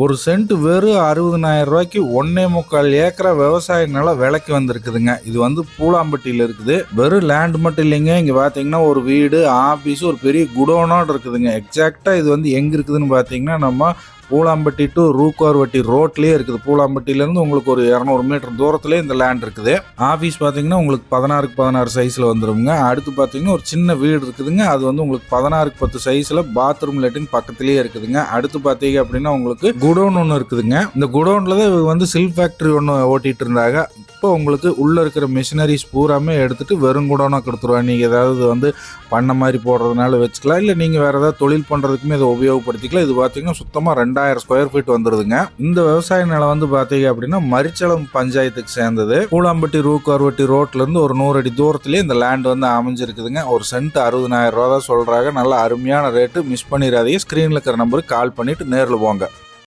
ஒரு சென்ட் வெறும் அறுபதனாயிரம் ரூபாய்க்கு ஒன்னே முக்கால் ஏக்கரா விவசாய நிலம் விலைக்கு வந்திருக்குதுங்க. இது வந்து பூலாம்பட்டியில் இருக்குது. வெறும் லேண்ட் மட்டும் இல்லைங்க. இங்கே பார்த்தீங்கன்னா ஒரு வீடு ஆஃபீஸ் ஒரு பெரிய குடோனோடு இருக்குதுங்க. எக்ஸாக்டாக இது வந்து எங்கே இருக்குதுன்னு பார்த்தீங்கன்னா நம்ம பூலாம்பட்டி டு ரூக்கார்வட்டி ரோட்லேயே இருக்குது. பூலாம்பட்டியிலேருந்து உங்களுக்கு ஒரு இரநூறு மீட்டர் தூரத்துலேயே இந்த லேண்ட் இருக்குது. ஆஃபீஸ் பார்த்தீங்கன்னா உங்களுக்கு பதினாறுக்கு பதினாறு சைஸில் வந்துடுங்க அடுத்து பார்த்தீங்கன்னா ஒரு சின்ன வீடு இருக்குதுங்க. அது வந்து உங்களுக்கு பதினாறுக்கு பத்து சைஸில் பாத்ரூம் லெட்டின் பக்கத்துலேயே இருக்குதுங்க. அடுத்து பார்த்தீங்க அப்படின்னா உங்களுக்கு குடோன் ஒன்று இருக்குதுங்க. இந்த குடோனில் தான் வந்து சில் ஃபேக்ட்ரி ஒன்று ஓட்டிகிட்டு இருந்தாங்க. இப்போ உங்களுக்கு உள்ளே இருக்கிற மிஷினரிஸ் பூராமே எடுத்துகிட்டு வெறும் குடோனாக கொடுத்துருவாங்க. நீங்கள் ஏதாவது வந்து பண்ண மாதிரி போடுறதுனால வச்சுக்கலாம். இல்லை நீங்கள் வேறு ஏதாவது தொழில் பண்ணுறதுக்குமே இதை உபயோகப்படுத்திக்கலாம். இது பார்த்தீங்கன்னா சுத்தமாக ரெண்டாயிரம் ஸ்கொயர் ஃபீட் வந்துடுதுங்க இந்த விவசாய நிலம் வந்து பார்த்தீங்க அப்படின்னா மரிச்சலம் பஞ்சாயத்துக்கு சேர்ந்தது. பூலாம்பட்டி ரூக்கார்வட்டி ரோட்லேருந்து ஒரு நூறு அடி தூரத்துலேயே இந்த லேண்ட் வந்து அமைஞ்சிருக்குதுங்க. ஒரு சென்ட் அறுபதனாயிரம் ரூபா தான் சொல்கிறாங்க நல்ல அருமையான ரேட்டு மிஸ் பண்ணிடாதீங்க. ஸ்க்ரீனில் இருக்கிற நம்பருக்கு கால் பண்ணிவிட்டு நேரில் போங்க.